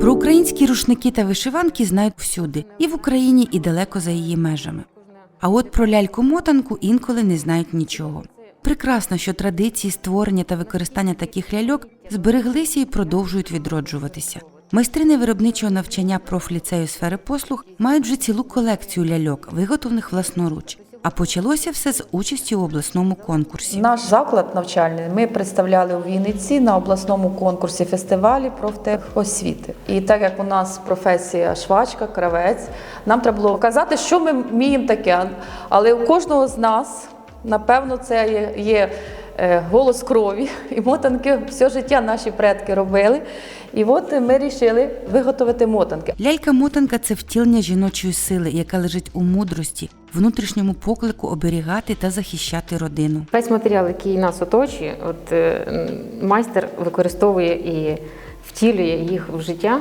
Про українські рушники та вишиванки знають всюди, і в Україні, і далеко за її межами. А от про ляльку-мотанку інколи не знають нічого. Прекрасно, що традиції створення та використання таких ляльок збереглися і продовжують відроджуватися. Майстрини виробничого навчання профліцею сфери послуг мають вже цілу колекцію ляльок, виготовлених власноруч. А почалося все з участі у обласному конкурсі. Наш заклад навчальний ми представляли у Вінниці на обласному конкурсі фестивалі профтехосвіти. І так як у нас професія швачка, кравець, нам треба було показати, що ми вміємо таке. Але у кожного з нас, напевно, це є, голос крові. І мотанки все життя наші предки робили. І от ми вирішили виготовити мотанки. Лялька-мотанка це втілення жіночої сили, яка лежить у мудрості, внутрішньому поклику оберігати та захищати родину. Весь матеріал, який нас оточує, от е, майстер використовує і втілює їх в життя.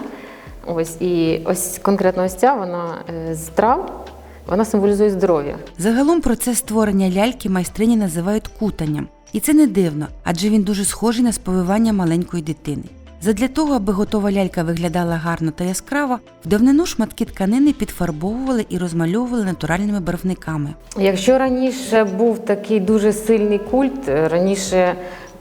Ось і ось конкретно ось ця вона е, з трав, вона символізує здоров'я. Загалом процес створення ляльки майстрині називають кутанням. І це не дивно, адже він дуже схожий на сповивання маленької дитини. Задля того, аби готова лялька виглядала гарно та яскраво, в давнину шматки тканини підфарбовували і розмальовували натуральними барвниками. Якщо раніше був такий дуже сильний культ, раніше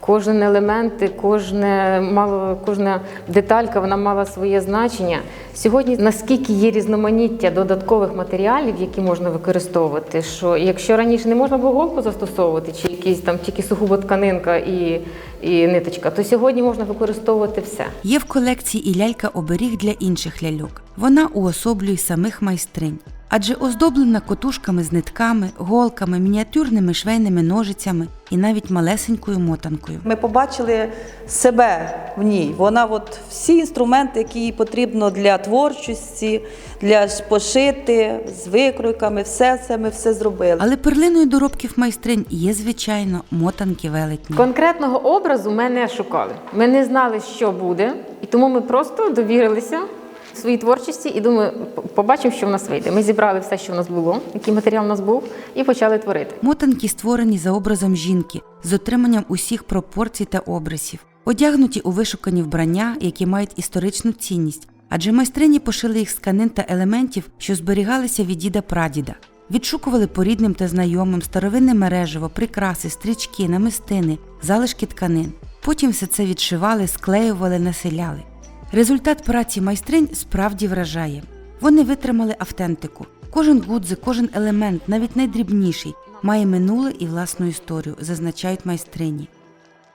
кожен елемент, кожне мало, кожна деталька вона мала своє значення. Сьогодні наскільки є різноманіття додаткових матеріалів, які можна використовувати, що якщо раніше не можна було голку застосовувати, чи якісь там тільки сугубо тканинка і, і ниточка, то сьогодні можна використовувати все. Є в колекції і лялька-оберіг для інших ляльок. Вона уособлює самих майстринь. Адже оздоблена котушками з нитками, голками, мініатюрними швейними ножицями і навіть малесенькою мотанкою. Ми побачили себе в ній. Вона, от всі інструменти, які їй потрібно для творчості, для пошити з викройками, все це ми все зробили. Але перлиною доробків майстринь є, звичайно, мотанки велетні. Конкретного образу ми не шукали. Ми не знали, що буде, і тому ми просто довірилися своїй творчості і думаю, побачимо, що в нас вийде. Ми зібрали все, що в нас було, який матеріал у нас був, і почали творити. Мотанки створені за образом жінки з отриманням усіх пропорцій та обрисів, одягнуті у вишукані вбрання, які мають історичну цінність, адже майстрині пошили їх з тканин та елементів, що зберігалися від діда прадіда. Відшукували по рідним та знайомим старовинне мережево, прикраси, стрічки, намистини, залишки тканин. Потім все це відшивали, склеювали, населяли. Результат праці майстринь справді вражає. Вони витримали автентику. Кожен гудзик, кожен елемент, навіть найдрібніший, має минуле і власну історію, зазначають майстрині.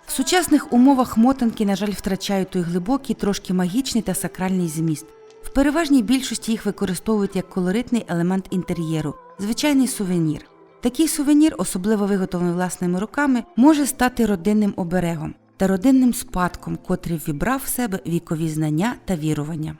В сучасних умовах мотанки, на жаль, втрачають той глибокий, трошки магічний та сакральний зміст. В переважній більшості їх використовують як колоритний елемент інтер'єру, звичайний сувенір. Такий сувенір, особливо виготовлений власними руками, може стати родинним оберегом та родинним спадком, котрий вібрав в себе вікові знання та вірування.